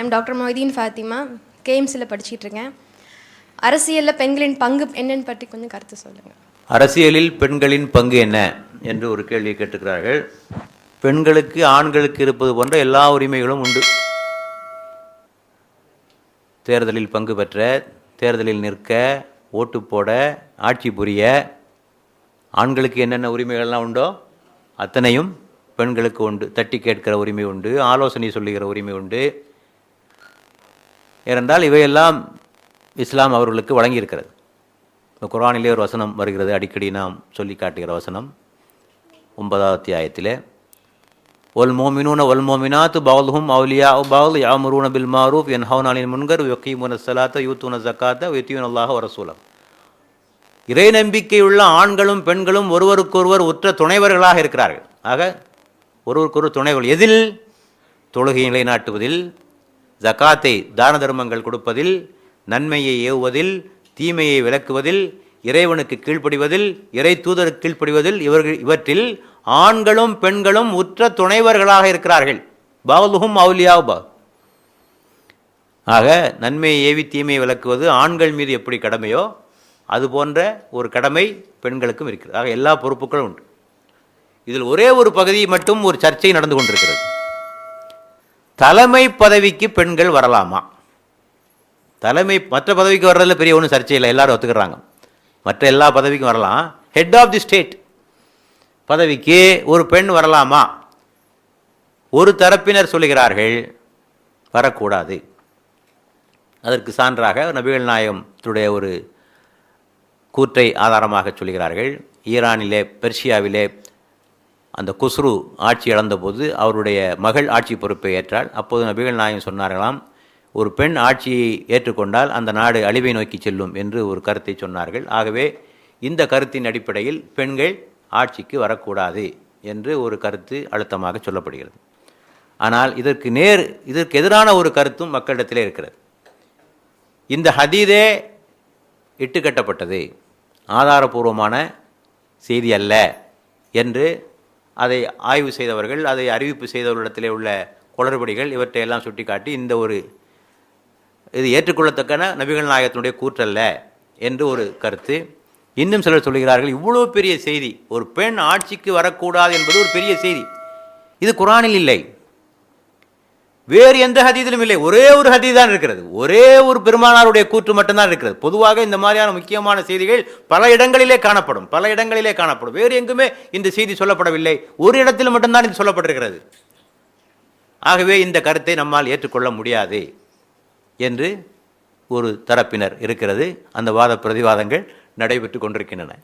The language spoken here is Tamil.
I'm doctor Moideen Fathima. கேம்ஸில் படிச்சுட்டு இருக்கேன் அரசியலில் பெண்களின் பங்கு என்னன்னு பற்றி கொஞ்சம் கருத்து சொல்லுங்கள் அரசியலில் பெண்களின் பங்கு என்ன என்று ஒரு கேள்வியை கேட்டுக்கிறார்கள். பெண்களுக்கு ஆண்களுக்கு இருப்பது போன்ற எல்லா உரிமைகளும் உண்டு. தேர்தலில் பங்கு பெற்ற தேர்தலில் நிற்க ஓட்டு போட ஆட்சி புரிய ஆண்களுக்கு என்னென்ன உரிமைகள்லாம் உண்டோ அத்தனையும் பெண்களுக்கு உண்டு. தட்டி கேட்கிற உரிமை உண்டு ஆலோசனை சொல்லுகிற உரிமை உண்டு. ஏனென்றால் இவையெல்லாம் இஸ்லாம் அவர்களுக்கு வழங்கியிருக்கிறது. இப்போ குரானிலே ஒரு வசனம் வருகிறது. அடிக்கடி நாம் சொல்லி காட்டுகிற வசனம். ஒன்பதாவது அத்தியாயத்திலே ஒல் மோமினூன ஒல் மோமினாத்து பவுல்ஹும் அவுலியா பவுல் யாமுரூன பில் மாரூப் என் ஹவுனாலின் முன்கர் யக்கீமுன சலாத்த யூத்துன ஜக்காத்த யுத்தியூன் அல்லாஹ் வரசூலம் இறை நம்பிக்கையுள்ள ஆண்களும் பெண்களும் ஒருவருக்கொருவர் உற்ற துணைவர்களாக இருக்கிறார்கள். ஆக ஒருவருக்கொரு துணைவர்கள் எதில்? தொழுகை நிலைநாட்டுவதில் ஜக்காத்தை தான தர்மங்கள் கொடுப்பதில் நன்மையை ஏவுவதில் தீமையை விளக்குவதில் இறைவனுக்கு கீழ்ப்படிவதில் இறை தூதருக்கு கீழ்ப்படிவதில் இவர்கள் இவற்றில் ஆண்களும் பெண்களும் உற்ற துணைவர்களாக இருக்கிறார்கள். பவலுகும் அவுலியா ஆக நன்மையை ஏவி தீமையை விளக்குவது ஆண்கள் மீது எப்படி கடமையோ அது போன்ற ஒரு கடமை பெண்களுக்கும் இருக்கிறது. ஆக எல்லா பொறுப்புகளும் உண்டு. இதில் ஒரே ஒரு பகுதி மட்டும் ஒரு சர்ச்சை நடந்து கொண்டிருக்கிறது. தலைமை பதவிக்கு பெண்கள் வரலாமா? தலைமை மற்ற பதவிக்கு வர்றதில் பெரிய ஒன்றும் சர்ச்சை இல்லை. எல்லாரும் ஒத்துக்கிறாங்க. மற்ற எல்லா பதவிக்கும் வரலாம். ஹெட் ஆஃப் தி ஸ்டேட் பதவிக்கு ஒரு பெண் வரலாமா? ஒரு தரப்பினர் சொல்லுகிறார்கள் வரக்கூடாது. அதற்கு சான்றாக நபிகள் நாயகத்துடைய ஒரு கூற்றை ஆதாரமாக சொல்கிறார்கள் ஈரானிலே பெர்ஷியாவிலே அந்த குஸ்ரு ஆட்சி இழந்தபோது அவருடைய மகள் ஆட்சி பொறுப்பை ஏற்றாள். அப்போது நபிகள் நாயகம் சொன்னார்களாம் ஒரு பெண் ஆட்சியை ஏற்றுக்கொண்டால் அந்த நாடு அழிவை நோக்கி செல்லும் என்று ஒரு கருத்தை சொன்னார்கள். ஆகவே இந்த கருத்தின் அடிப்படையில் பெண்கள் ஆட்சிக்கு வரக்கூடாது என்று ஒரு கருத்து அழுத்தமாக சொல்லப்படுகிறது. ஆனால் இதற்கு நேர் இதற்கு எதிரான ஒரு கருத்தும் மக்களிடத்திலே இருக்கிறது. இந்த ஹதீதே இட்டுக்கட்டப்பட்டது. ஆதாரபூர்வமான செய்தி அல்ல என்று அதை ஆய்வு செய்தவர்கள் அதை அறிவிப்பு செய்தவர்களிடத்திலே உள்ள குளறுபடிகள் இவற்றையெல்லாம் சுட்டிக்காட்டி இந்த ஒரு இது ஏற்றுக்கொள்ளத்தக்கன நபிகள் நாயகத்தினுடைய கூற்றல்ல என்று ஒரு கருத்து. இன்னும் சிலர் சொல்கிறார்கள் இவ்வளோ பெரிய செய்தி ஒரு பெண் ஆட்சிக்கு வரக்கூடாது என்பது ஒரு பெரிய செய்தி. இது குரானில் இல்லை. வேறு எந்த ஹதீதிலும் இல்லை. ஒரே ஒரு ஹதீஸ் தான் இருக்கிறது. ஒரே ஒரு பெருமானாருடைய கூற்று மட்டும்தான் இருக்கிறது. பொதுவாக இந்த மாதிரியான முக்கியமான செய்திகள் பல இடங்களிலே காணப்படும். பல இடங்களிலே காணப்படும். வேறு எங்குமே இந்த செய்தி சொல்லப்படவில்லை. ஒரு இடத்தில் மட்டும்தான் இது சொல்லப்பட்டிருக்கிறது. ஆகவே இந்த கருத்தை நம்மால் ஏற்றுக்கொள்ள முடியாது என்று ஒரு தரப்பினர் இருக்கிறது. அந்த வாத பிரதிவாதங்கள் நடைபெற்று கொண்டிருக்கின்றன.